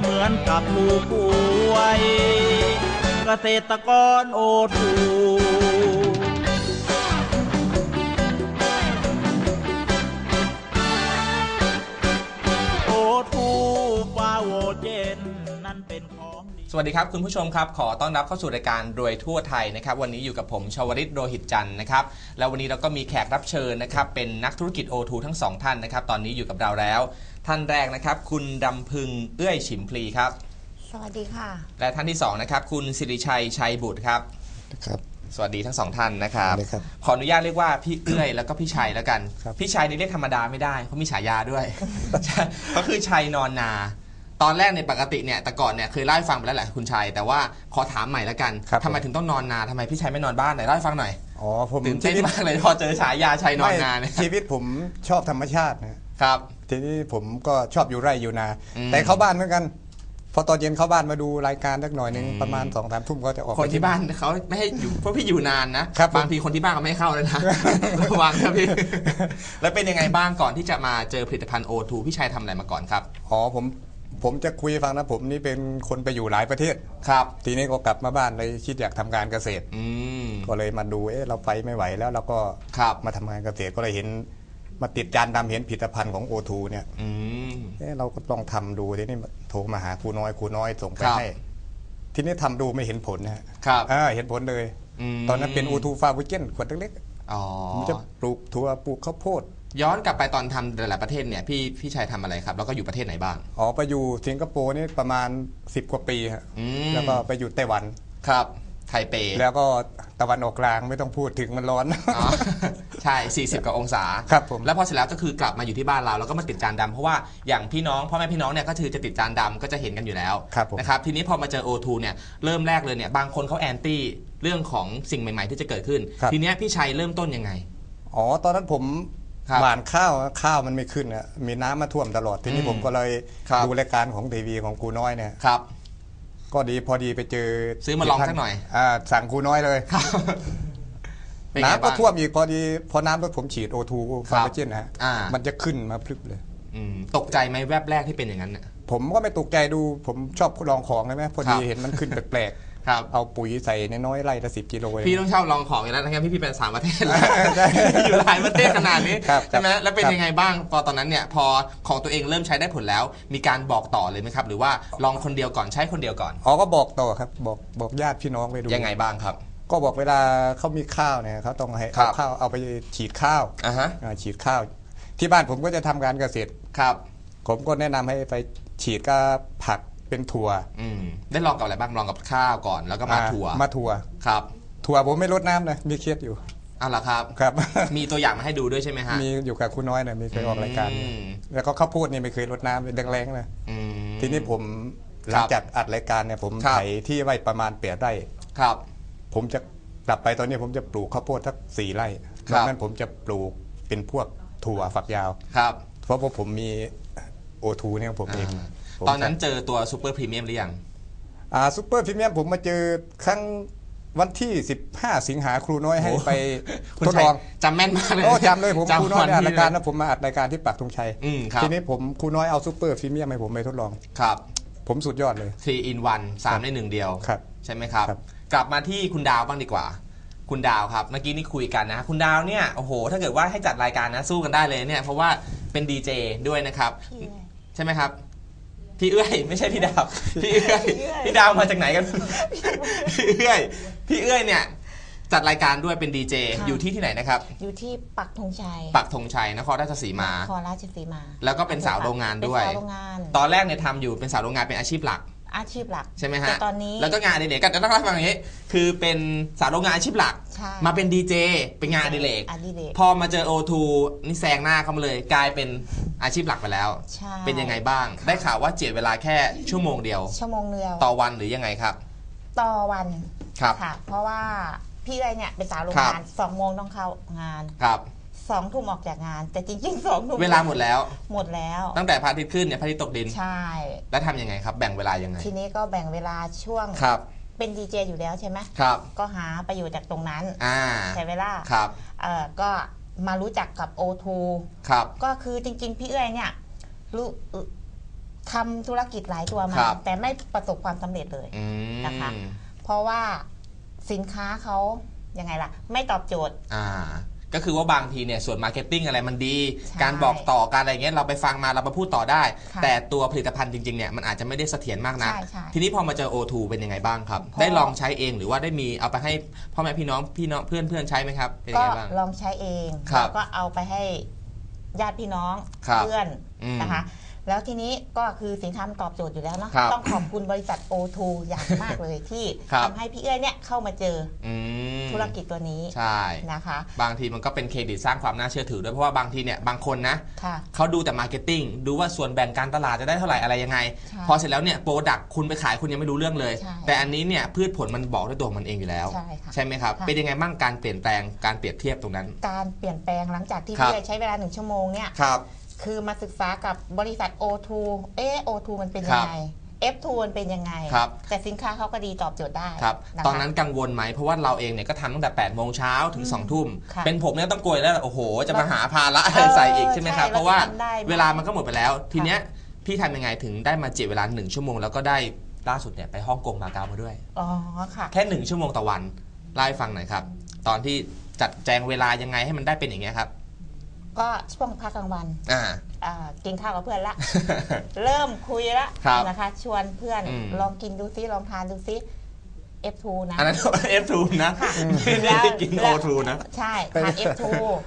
เหมือนกับผู้ป่วยเกษตรกรโอทูโอทูฟาโวเจนนั่นเป็นของสวัสดีครับคุณผู้ชมครับ ขอต้อนรับเข้าสู่รายการรวยทั่วไทยนะครับวันนี้อยู่กับผมชวริตโรหิตจันทร์นะครับแล้ววันนี้เราก็มีแขกรับเชิญนะครับเป็นนักธุรกิจ O2 ทั้งสองท่านนะครับตอนนี้อยู่กับเราแล้ว ท่านแรกนะครับ คุณดำพึงเอื้อยฉิมพลีครับ สวัสดีค่ะ และท่านที่สองนะครับ คุณสิริชัยชัยบุตรครับครับ สวัสดีทั้งสองท่านนะครับสวัสดีครับขออนุญาตเรียกว่าพี่เอื้อยแล้วก็พี่ชัยแล้วกัน ครับ พี่ชัยนี่เรียกธรรมดาไม่ได้เขามีฉายาด้วย ก็คือชัยนอนนา ตอนแรกในยปกติเนี่ยแต่ก่อนเนี่ยเคยเล่าให้ฟังไปแล้วแหละคุณชัยแต่ว่าขอถามใหม่แล้วกันครับ ทำไมถึงต้องนอนนาทำไมพี่ชัยไม่นอนบ้านไหนเล่าให้ฟังหน่อยอ๋อผมตื่นเต้นชีวิตมากเลยพอเจอฉายาชัยนอนนาเนี่ยไม่ชีวิตผมชอบธรรมชาตินะครับ ทีนี้ผมก็ชอบอยู่ไร่อยู่นา อืม แต่เข้าบ้านเหมือนกัน พอตอนเย็นเข้าบ้านมาดูรายการสักหน่อยหนึ่งอืมประมาณสองสามทุ่มก็จะออก คนไปที่บ้านเขาไม่ให้อยู่เพราะพี่อยู่นานนะครับผมบางทีคนที่บ้านก็ไม่ให้เข้าเลยนะ ระวังครับพี่ แล้วเป็นยังไงบ้างก่อนที่จะมาเจอผลิตภัณฑ์ O2 พี่ชัยทำอะไรมาก่อนครับ อ๋อผมผมจะคุยให้ฟังนะผมนี่เป็นคนไปอยู่หลายประเทศ ครับ ทีนี้ก็กลับมาบ้านเลยคิดอยากทำการเกษตร อืม ก็เลยมาดูเอ๊ะเราไปไม่ไหวแล้วเราก็ครับ มาทำงานเกษตรก็เลยเห็น มาติดจานดำเห็นผลิตภัณฑ์ของโอทูเนี่ยอืม เอ๊ะเราก็ลองทำดูทีนี้โทรมาหาครูน้อยครูน้อยส่งไปครับ ให้ ทีนี้ทำดูไม่เห็นผลนะฮะครับ อ่าเห็นผลเลยมตอนนั้นเป็นอูทูฟาวิเจนขวดเล็กอ๋อ ๆผมจะปลูกถั่วปลูกข้าวโพดย้อนกลับไปตอนทำหลายๆประเทศเนี่ยพี่พี่ชัยทำอะไรครับ แล้วก็อยู่ประเทศไหนบ้างอ๋อไปอยู่สิงคโปร์นี่ประมาณ 10 กว่าปีฮะอืม แล้วก็ไปอยู่ไต้หวัน ครับ ไทเปแล้วก็ตะวันออกกลางไม่ต้องพูดถึงมันร้อน อ๋อ ใช่ 40กว่าองศาครับผมแล้วพอเสร็จแล้วก็คือกลับมาอยู่ที่บ้านเราแล้วก็มาติดจานดำเพราะว่าอย่างพี่น้องพ่อแม่พี่น้องเนี่ยก็คือจะติดจานดำก็จะเห็นกันอยู่แล้วครับผม นะครับทีนี้พอมาเจอ O2 เนี่ยเริ่มแรกเลยเนี่ยบางคนเขาแอนตี้เรื่องของสิ่งใหม่ ๆ ที่จะเกิดขึ้น ครับ ทีเนี้ยพี่ชัยเริ่มต้นยังไง อ๋อ ตอนนั้นผมครับหว่านข้าวข้าวมันไม่ขึ้นอะมีน้ำมาท่วมตลอดทีนี้อืมผมก็เลยครับ ดูรายการของทีวีของครูน้อยเนี่ย ครับ ก็ดีพอดีไปเจอซื้อมาลองสักหน่อยอ่าสั่งครูน้อยเลย ครับเป็ นไงน้ำก็บ้างท่วมอีกพอดีพอน้ำรถผมฉีดโอทูครัฟาบร์เจนนะฮะอ่ามันจะขึ้นมาพลึบเลยอืมตกใจไหมแวบแรกที่เป็นอย่างนั้นเนี่ยผมก็ไม่ตกใจดูผมชอบลองของใช่ไหมพอดีครับเห็นมันขึ้นแปลกครับๆเอาปุ๋ยใส่น้อยๆไร่ละสิบกิโลเองพี่ต้องเช่าลองของอย่างนั้นนะครับพี่พี่เป็นสามประเทศแล้วใช่อยู่หลายประเทศขนาดนี้ครับใช่ไหมแล้วเป็นครับยังไงบ้างพอตอนนั้นเนี่ยพอของตัวเองเริ่มใช้ได้ผลแล้ว มีการบอกต่อเลยไหมครับ หรือว่าลองคนเดียวก่อนใช้คนเดียวก่อนอ๋อก็บอกต่อครับบอกบอกญาติพี่น้องไปดูยังไงบ้างครับ ก็บอกเวลาเขามีข้าวเนี่ยเขาต้องให้ครัเอาบข้าวเอาไปฉีดข้าวอะฮะอ่าฉีดข้าว ที่บ้านผมก็จะทำการเกษตร ครับ ผมก็แนะนำให้ไปฉีดกับผักเป็นถั่วอืมได้ลองกับอะไรบ้างลองกับข้าวก่อนแล้วก็มาอ่ถั่วมาถั่ว ครับถั่วผมไม่ลดน้ำนะมีเครียดอยู่เอาละครับ ครับ มีตัวอย่างมาให้ดูด้วยใช่ไหมฮะ มีอยู่กับคุณน้อยนะมีเคยออกรายการ อืม แล้วก็ข้าวโพดนี่ไม่เคยลดน้ำเลยแรงๆเลยอืม ทีนี้ผมหคลัรังบจากอัดรายการเนี่ยผมครับ ไถที่ไว้ประมาณเปียไร่ ครับ ผมจะกลับไปตอนนี้ผมจะปลูกข้าวโพดสักสี่ไร่ครันบอกนั้นผมจะปลูกเป็นพวกถั่วฝักยาว ครับเพราะว่าผมมีโอทูเนี่ยของผมเองอ่าผมตอนนั้นเจอตัวซูเปอร์พรีเมียมหรือยัง อ่าซูเปอร์พรีเมียมผมมาเจอครั้งวันที่ 15 สิงหาครูน้อยให้โอ้ ไปคุณทดชัลยอง จำแม่นมากเลยโอ้จำเลยผมครูน้อยเนี่ยอัดจำวัรายการที่แล้วผมมาอัดรายการที่ปักธงชัย อืมครับทีนี้ผมครูน้อยเอาซูเปอร์พรีเมียมให้ผมไปทดลอง ครับผมสุดยอดเลย 3 in 1 3ในหนึ่งเดียว ครับใช่ไหมครับ ครับ กลับมาที่คุณดาวบ้างดีกว่า คุณดาวครับ เมื่อกี้นี่คุยกันนะ คุณดาวเนี่ยโอ้โห ถ้าเกิดว่าให้จัดรายการนะสู้กันได้เลยเนี่ย เพราะว่าเป็นดีเจด้วยนะครับพี่เอื้อยใช่ไหมครับ พี่เอื้อยไม่ใช่พี่ดาวพี่เอื้อยพี่เอื้อยพี่ดาวมาจากไหนกัน พี่เอื้อยพี่เอื้อยเนี่ยจัดรายการด้วยเป็นดีเจค่ะ อยู่ที่ที่ไหนนะครับ อยู่ที่ปักธงชัยปักธงชัยนครราชสีมาคอราชสีมาแล้วก็เป็นสาวโรงงานด้วย เป็นสาวโรงงานตอนแรกเนี่ยทำอยู่เป็นสาวโรงงานเป็นอาชีพหลัก อาชีพหลักใช่ไหมฮะแต่ตอนนี้แล้วก็งานอดิเรกก็ต้องเล่าให้ฟังอย่างนี้ คือเป็นสาวโรงงานอาชีพหลัก ใช่มาเป็นดีเจเป็นงานอดิเรกอดิเรก พอมาเจอ O2 นี่แซงหน้าเข้ามาเลย กลายเป็นอาชีพหลักไปแล้ว ใช่ เป็นยังไงบ้าง ได้ข่าวว่าเจียดเวลาแค่ชั่วโมงเดียว ชั่วโมงเดียวต่อวันหรือยังไงครับ ต่อวันครับ ค่ะ เพราะว่าพี่เลยเนี่ยเป็นสาวโรงครับงานสองโมงต้องเข้างาน ครับ สองทุ่มออกจากงาน แต่จริงๆสองทุ่มเวลาหมดแล้ว หมดแล้ว ตั้งแต่พระอาทิตย์ขึ้นเนี่ยพระอาทิตย์ตกดิน ใช่ แล้วทำยังไงครับ แบ่งเวลายังไง ทีนี้ก็แบ่งเวลาช่วง ครับ เป็นดีเจอยู่แล้วใช่ไหมครับ ก็หาไปอยู่จากตรงนั้น อ่า ใช่เวลาครับ เอ่อก็มารู้จักกับ O2 ครับ ก็คือจริง ๆ พี่เอ้ยเนี่ยรู้ทำธุรกิจหลายตัวมาครับ แต่ไม่ประสบความสำเร็จเลย อืมนะคะ เพราะว่าสินค้าเขายังไงล่ะ ไม่ตอบโจทย์ อ่า ก็คือว่าบางทีเนี่ยส่วนมาร์เก็ตติ้งอะไรมันดีใช่การบอกต่อการอะไรเงี้ยเราไปฟังมาเราไปพูดต่อได้ค่ะแต่ตัวผลิตภัณฑ์จริงๆเนี่ยมันอาจจะไม่ได้เสถียรมากนะใช่ใช่ทีนี้พอมาเจอ O2 เป็นยังไงบ้างครับพอได้ลองใช้เองหรือว่าได้มีเอาไปให้พ่อแม่พี่น้องพี่น้องเพื่อนเพื่อนๆใช้ไหมครับเป็นยังก็ไงบ้างลองใช้เองครับแล้วก็เอาไปให้ญาติพี่น้องครับเพื่อนอืมนะคะ แล้วทีนี้ก็คือสินค้ามันตอบโจทย์อยู่แล้วเนาะครับต้องขอบคุณบริษัท O2 อย่างมากเลยที่ครับ ทำให้พี่เอ้ยเนี่ยเข้ามาเจออืมธุรกิจตัวนี้ใช่ นะคะ บางทีมันก็เป็นเครดิตสร้างความน่าเชื่อถือด้วยเพราะว่าบางทีเนี่ยบางคนนะ ค่ะ เขาดูแต่มาร์เก็ตติ้งดูว่าส่วนแบ่งการตลาดจะได้เท่าไหร่อะไรยังไง ใช่พอเสร็จแล้วเนี่ยโปรดักคุณไปขายคุณยังไม่รู้เรื่องเลย ใช่แต่อันนี้เนี่ยพืชผลมันบอกด้วยตัวของมันเองอยู่แล้ว ใช่ค่ะใช่ไหมครับ ค่ะ เป็นยังไงบ้างการเปลี่ยนแปลงการเปรียบเทียบตรงนั้น การเปลี่ยนแปลงหลังจากที่ครับ พี่เอ้ยใช้เวลาหนึ่งชั่วโมงเนี่ย ครับ คือมาศึกษากับบริษัท O2 เออ O2 มันเป็นครัยับงไง F2 มันเป็นยังไง ครับแต่สินค้าเขาก็ดีตอบโจทย์ได้ครับะคะ ตอนนั้นกังวลไหม เพราะว่าเราเองเนี่ยก็ทำตั้งแต่8ปดโมงเช้าถึง2องทุ่ม ค่ะเป็นผมเนี่ยต้องกลัวแล้ว โอ้โห จะมาหาภาระอะไรใส่อีกใช่ไหมครับ ใช่เพราะว่าเราจะทำได้ไหม เวลามันก็หมดไปแล้ว ทีเนี้ยพี่ทำยังไงถึงได้มาเจียดเวลาหนึ่งชั่วโมงแล้วก็ได้ล่าสุดเนี่ยไปฮ่องกงมาเก๊ามาด้วย อ๋อค่ะ แค่หนึ่งชั่วโมงต่อวันเล่าให้ฟังหน่อยครับ ตอนที่จัดแจงเวลายังไงให้มันได้เป็นอย่างเงี้ยครับ ก็ช่วงพักกลางวันอ่า อ่ากินข้าวกับเพื่อนละ เริ่มคุยละครับนะคะ ชวนเพื่อนอืม ลองกินดูซิลองทานดูซิ F2 นะ อันนั้น F2 นะค่ะไม่ได้กิน แล้ว O2 นะ ใช่ทาน F2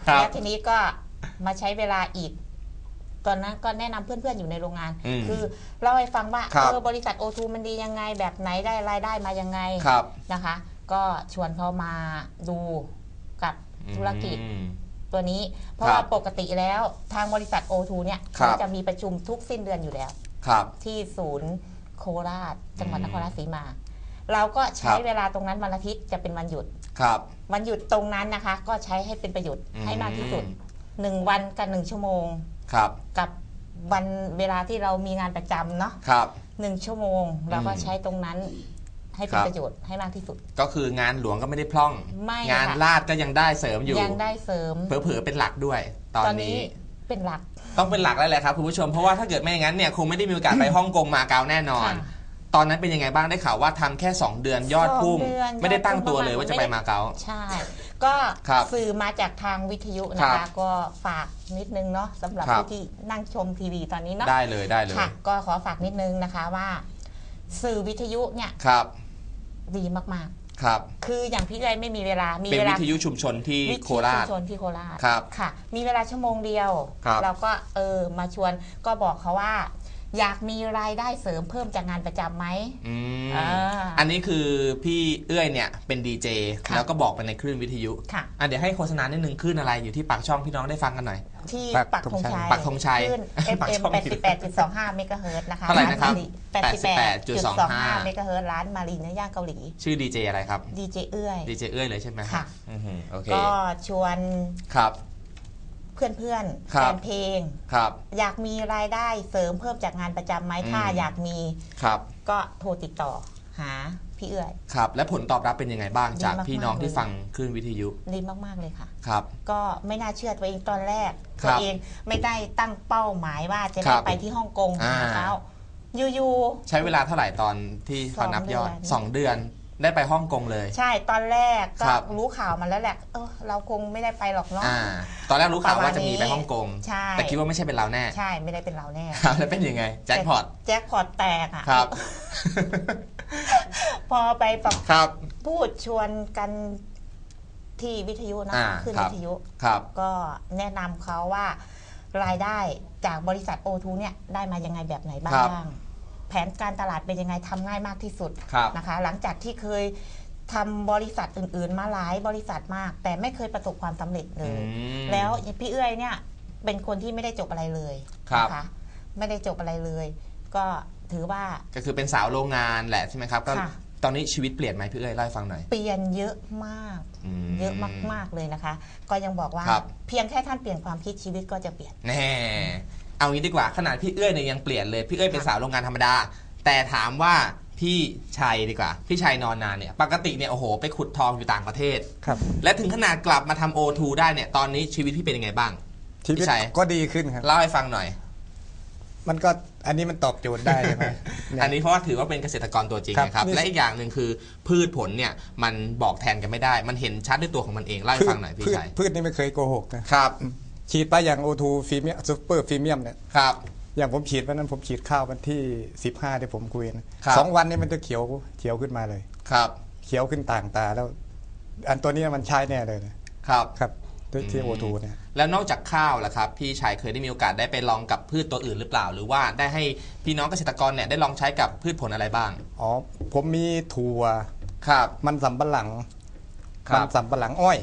ครับแล้วทีนี้ก็มาใช้เวลาอีก ตอนนั้นก็แนะนำเพื่อนๆอยู่ในโรงงาน อืมคือเล่าให้ฟังว่าครับ เออบริษัท O2 มันดียังไง แบบไหนได้รายได้มายังไงครับนะคะ ก็ชวนเขามาดูกับธุรกิจ อืม ตัวนี้ เพราะครับว่าปกติแล้วทางบริษัท O2 เนี่ยครับ เขาจะมีประชุมทุกสิ้นเดือนอยู่แล้ว ครับ ที่ศูนย์โคราช จังหวัดอืมนครราชสีมา เราก็ใช้ครับ เวลาตรงนั้นวันอาทิตย์จะเป็นวันหยุด ครับ วันหยุดตรงนั้นนะคะ ก็ใช้ให้เป็นประโยชน์ให้มากที่สุดอืมหนึ่งวันกับหนึ่งชั่วโมง ครับ กับวันเวลาที่เรามีงานประจำเนาะครับ หนึ่งชั่วโมงเราก็อืม ใช้ตรงนั้น ให้เป็คนรับ ประโยชน์ให้มากที่สุด ก็คืองานหลวงก็ไม่ได้พร่อง ไม่งานค่ะ ลาดก็ยังได้เสริมอยู่ยังได้เสริมเผลอๆเป็นหลักด้วย ตอนนี้เป็นหลัก ต้องเป็นหลักแล้วแหละครับคุณผู้ชมเพราะว่าถ้าเกิดไม่อย่างนั้นเนี่ยคงไม่ได้มีโอกาสไปฮ่องกงมาเก๊าแน่นอน ค่ะ ตอนนั้นเป็นยังไงบ้างได้ข่าวว่าทำแค่ 2 เดือนยอดพุ่งสองเดือนไม่ได้ตั้งตัวเลยยอดพุ่งว่าจะไปมาเก๊า ใช่ ก็ครับสื่อมาจากทางวิทยุนะครัคะ บ ก็ฝากนิดนึงเนาะสำหรับครับผู้ที่นั่งชมทีวีตอนนี้เนาะได้เลยได้เลยค่ะ ก็ขอฝากนิดนึงนะคะว่า สื่อวิทยุเนี่ย ครับ ดีมากครับ ๆ คืออย่างพี่เลยไม่มีเวลา มีเป็นเววิลาทยุชุมชนที่วิทโคยุราชุชมชนที่โคราชครับค่ะ มีเวลาชั่วโมงเดียว ครับ เราก็เออมาชวนก็บอกเขาว่า อยากมีรายได้เสริมเพิ่มจากงานประจำไหมอืมอ่า อันนี้คือพี่เอื้อยเนี่ยเป็นดีเจค่ะแล้วก็บอกไปในคลื่นวิทยุค่ะ อะเดี๋ยวให้โฆษณานิดนึงคลื่นอะไรอยู่ที่ปากช่องพี่น้องได้ฟังกันหน่อย ที่ปักปักธงชัยปักธงชัยขึ้น ปัก FM ช่อง88.25เมกะเฮิรตซ์นะคะเท่าไหร่นะครับ88.25เมกะเฮิรตซ์ร้านมารีเนื้อย่างเกาหลี ชื่อดีเจอะไรครับ ดีเจเอื้อย ดีเจเอื้อยเลยใช่ไหมค่ะ อือหือโอเค ก็ชวนครับ เพื่อนๆครัแฟบนเพลง ครับ อยากมีรายได้เสริมเพิ่มจากงานประจำไหมอืม ถ้าอยากมีครับ ก็โทรติดต่อหาพี่เอื้อย ครับ และผลตอบรับเป็นยังไงบ้างดีจากมากๆพี่น้องที่เลย ฟังคลื่นวิทยุ ดีมากๆเลยค่ะ ครับ ก็ไม่น่าเชื่อตัวเองตอนแรก ครัตัวบเองไม่ได้ตั้งเป้าหมายว่าจะครัได้บไปที่ฮ่องกงอ่าหาเขาอยู่ ใช้เวลาเท่าไหร่ตอนที่เขานับยอดสองเดือน สองเดือน ได้ไปฮ่องกงเลยๆใช่ตอนแรกก็ครับรู้ข่าวมาแล้วแหละเออเราคงไม่ได้ไปหรอกเนาะ อ่า ตอนแรกรู้ข่าวประมาณว่าจะมีไปนี้ฮ่องกง ใช่ แต่คิดว่าไม่ใช่เป็นเราแน่ใช่ไม่ได้เป็นเราแน่ครับแล้วเป็นยังไง แจ็คพอต แจ็คพอตแตกอะครับ พอไปปรับครับ พูดชวนกันที่วิทยุนะอ่าขึ้นครับ วิทยุ ครับ ก็แนะนำเขาว่ารายได้จากบริษัทโอทูเนี่ยได้มายังไงแบบไหนบ้าครับ ง แผนการตลาดเป็นยังไงทำง่ายมากที่สุดครับนะคะ หลังจากที่เคยทำบริษัทอื่น ๆ มาหลายบริษัทมาก แต่ไม่เคยประสบความสำเร็จเลอืย ม แล้วพี่เอื้อยเนี่ยเป็นคนที่ไม่ได้จบอะไรเลยครับ นะคะไม่ได้จบอะไรเลย ก็ถือว่า ก็คือเป็นสาวโรงงานแหละใช่ไหมครับก็ค่ะ ตอนนี้ชีวิตเปลี่ยนไหมพี่เอ้ยเล่าให้ฟังหน่อย เปลี่ยนเยอะมาก มเยอะมากๆเลยนะคะ ก็ยังบอกว่า ครับ เพียงแค่ท่านเปลี่ยนความคิดชีวิตก็จะเปลี่ยน แน่ เอางี้ดีกว่าขนาดพี่เอ้ยเนี่ยยังเปลี่ยนเลย พี่เอ้ยเป็นค่ะสาวโรงงานธรรมดา แต่ถามว่าพี่ชัยดีกว่า พี่ชัยนอนนานเนี่ย ปกติเนี่ยโอ้โห ไปขุดทองอยู่ต่างประเทศ ครับ และถึงขนาดกลับมาทำโอทูได้เนี่ย ตอนนี้ชีวิตพี่เป็นยังไงบ้าง ชีวิตพี่ชัย ก็ดีขึ้นครับ เล่าให้ฟังหน่อย มันก็อันนี้มันตอบโจทย์ได้ใช่ไหมเนี่ยอันนี้เพราะว่าถือว่าเป็นเกษตรกรตัวจริงครับนะครับ นี่ และอีกอย่างหนึ่งคือพืชผลเนี่ยมันบอกแทนกันไม่ได้ มันเห็นชัดด้วยตัวของมันเองเล่าให้ฟังหน่อยพี่พืชชัยพืชนี่ไม่เคยโกหกนะครับ ฉีดไปอย่างโอทูฟีเมียซูเปอร์ฟีเมียมเนี่ยครับ อย่างผมฉีดวันนั้นผมฉีดข้าววันที่ 15ที่ผมคุยนะครับ สองวันนี้มันจะเขียวเขียวขึ้นมาเลย ครับเขียวขึ้นต่างตาแล้ว อันตัวนี้มันใช้แน่เลยนะครับ ครับด้วยที่โอทูเนี่ย แล้วนอกจากข้าวล่ะครับ พี่ชัยเคยได้มีโอกาสได้ไปลองกับพืชตัวอื่นหรือเปล่า หรือว่าได้ให้พี่น้องเกษตรกรเนี่ยได้ลองใช้กับพืชผลอะไรบ้าง อ๋อ ผมมีถั่ว ครับ มันสำปะหลัง ครับมันสำปะหลังอ้อย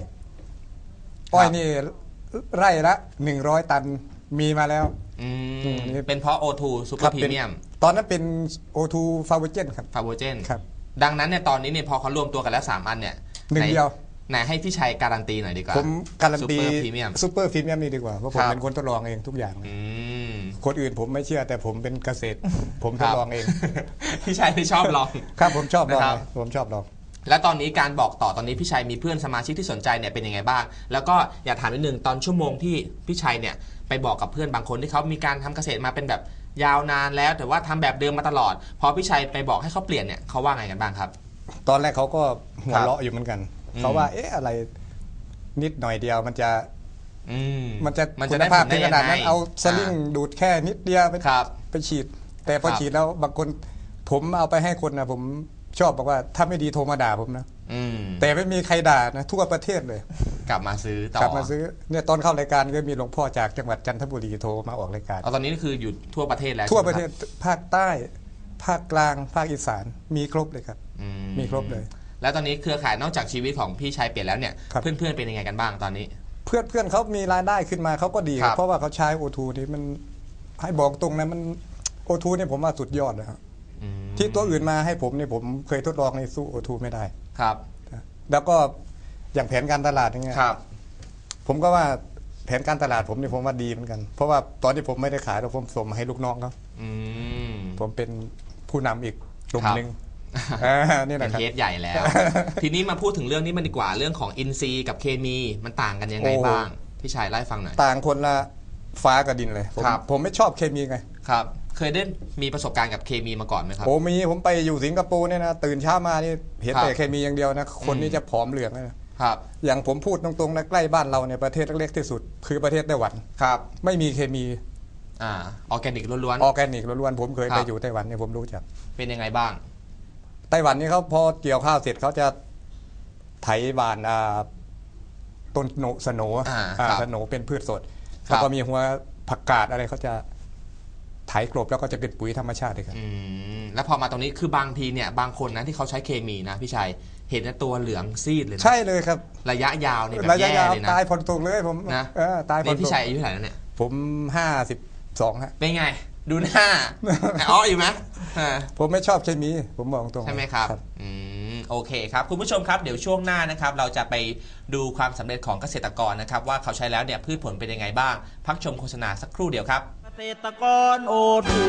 อ้อยนี่ ไร่ละหนึ่งร้อยตันมีมาแล้ว อืมอืมนี่เป็นเพราะ O2 Super ครับ Premium ตอนนั้นเป็นโอทูฟาเวเจนครับ f a v o g e n ครับ ดังนั้นเนี่ยตอนนี้เนี่ยพอเขารวมตัวกันแล้ว 3 อันเนี่ยหนึ่งไเดียว ไหนให้พี่ชัยการันตีหน่อยดีกว่าผมการันตี Super Premium ซูเปอร์พรีเมียมนี่ดีกว่าเพราะผมครับ เป็นคนทดลองเองทุกอย่างเลยอืม คนอื่นผมไม่เชื่อแต่ผมเป็นเกษตร ผมทครัดบลองเอง พี่ชัยที่ชอบลอง ครับผมชอบลองนะครับ ผมชอบลอง แล้วตอนนี้การบอกต่อตอนนี้พี่ชัยมีเพื่อนสมาชิกที่สนใจเนี่ยเป็นยังไงบ้าง แล้วก็อยากถามนิดนึงตอนชั่วโมงที่พี่ชัยเนี่ยไปบอกกับเพื่อนบางคนที่เขามีการทำเกษตรมาเป็นแบบยาวนานแล้ว แต่ว่าทำแบบเดิมมาตลอด พอพี่ชัยไปบอกให้เขาเปลี่ยนเนี่ยเขาว่าไงกันบ้างครับ ตอนแรกเขาก็หัควรับเราะอยู่เหมือนกันอืมเขาว่า เอ๊ะอะไรนิดหน่อยเดียวมันจะอืมมันจะมันคุจะณได้ภาพผลถึงขนาดนั้นไงเอาสลิงอ่าดูดแค่นิดเดียวไปครับไปฉีด แต่พอครับฉีดแล้วบางคนผมเอาไปให้คนนะผม ชอบบอกว่าถ้าไม่ดีโทรมาด่าผมนะอืมแต่ไม่มีใครด่านะทั่วประเทศเลย กลับมาซื้อต่อกลับมาซื้อเนี่ยตอนเข้ารายการก็มีหลวงพ่อจากจังหวัดจันทบุรีโทรมาออกรายการเอาตอนนี้คืออยู่ทั่วประเทศแล้วทั่วใช่ประไหมเทคศบภาคใต้ ภาคกลางภาคอีสานมีครบเลยครับอืมีครบเลย แล้วตอนนี้เครือข่ายนอกจากชีวิตของพี่ชัยเปลี่ยนแล้วเนี่ยครับเพื่อนๆเป็นยังไงกันบ้างตอนนี้ เพื่อนเพื่อนเขามีรายได้ขึ้นมาเขาก็ดีครับเพราะว่าเขาใช้โอทูนี่มันให้บอกตรงนะมันโอทูเนี่ยผมว่าสุดยอดเลยครับอืม ที่ตัวอื่นมาให้ผมเนี่ยผมเคยทดลองในสู้โอทูไม่ได้ ครับ แล้วก็อย่างแผนการตลาดอย่างเงี้ยครับ ผมก็ว่าแผนการตลาดผมเนี่ยผมว่าดีเหมือนกัน เพราะว่าตอนที่ผมไม่ได้ขายแล้วผมส่งมาให้ลูกน้องเขาอืม ผมเป็นผู้นำอีกกลุ่มครับ หนึ่งอ่านี่เป็นะนครับเคสใหญ่แล้ว ทีนี้มาพูดถึงเรื่องนี้มันดีกว่าเรื่องของอินซีย์กับเคมีมันต่างกันยังไงโอ้ บ้าง พี่ชายเล่าให้ฟังหน่อย ต่างคนละฟ้ากับดินเลยผมครับ ผมไม่ชอบเคมีไง ครับ เคยได้มีประสบการณ์กับเคมีมาก่อนไหมครับ โอ้มีผมไปอยู่สิงคโปร์เนี่ยนะตื่นเช้ามานี่เห็นครับแต่เคมีอย่างเดียวนะคนอืมนี้จะผอมเหลืองเลยนะครับ อย่างผมพูดตรงๆนะใกล้บ้านเราเนี่ยประเทศเล็กๆที่สุด คือประเทศไต้หวันครับ ไม่มีเคมีอ่าออร์แกนิกล้วนออร์แกนิกล้วนๆผมเคยครับไปอยู่ไต้หวันเนี่ยผมรู้จักๆเป็นยังไงบ้างไต้หวันนี่เขาพอเกี่ยวข้าวเสร็จเขาจะไถบานอ่าต้นโนสโหนอ่าอ่าครับสโหนเป็นพืชสดครับแล้วก็มีหัวผักกาดอะไรเขาจะ ไถกลบแล้วก็จะเป็นปุ๋ยธรรมชาติเลยครับ อืมแล้วพอมาตรงนี้คือบางทีเนี่ยบางคนนะที่เขาใช้เคมีนะพี่ชัยเห็นนะตัวเหลืองซีดเลยนะใช่เลยครับ ระยะยาวเนี่ยแบบระยะแย่ยาวเลยนะ ตายผลตกเลยผมนะ เออตายผนี่ลตพี่กชัยอายุเท่าไหร่แล้วเนี่ยผมห้าสิบสองฮะ เป็นไง ดูหน้า อ๋ออยู่ไหมอ่า ผมไม่ชอบเคมี ผมบอกตรงใช่ไหมครับ อืม โอเคครับ คุณผู้ชมครับ เดี๋ยวช่วงหน้านะครับ เราจะไปดูความสำเร็จของเกษตรกรนะครับ ว่าเขาใช้แล้วเนี่ยพืชผลเป็นยังไงบ้าง พักชมโฆษณาสักครู่เดียวครับเก ษตรกรโอทู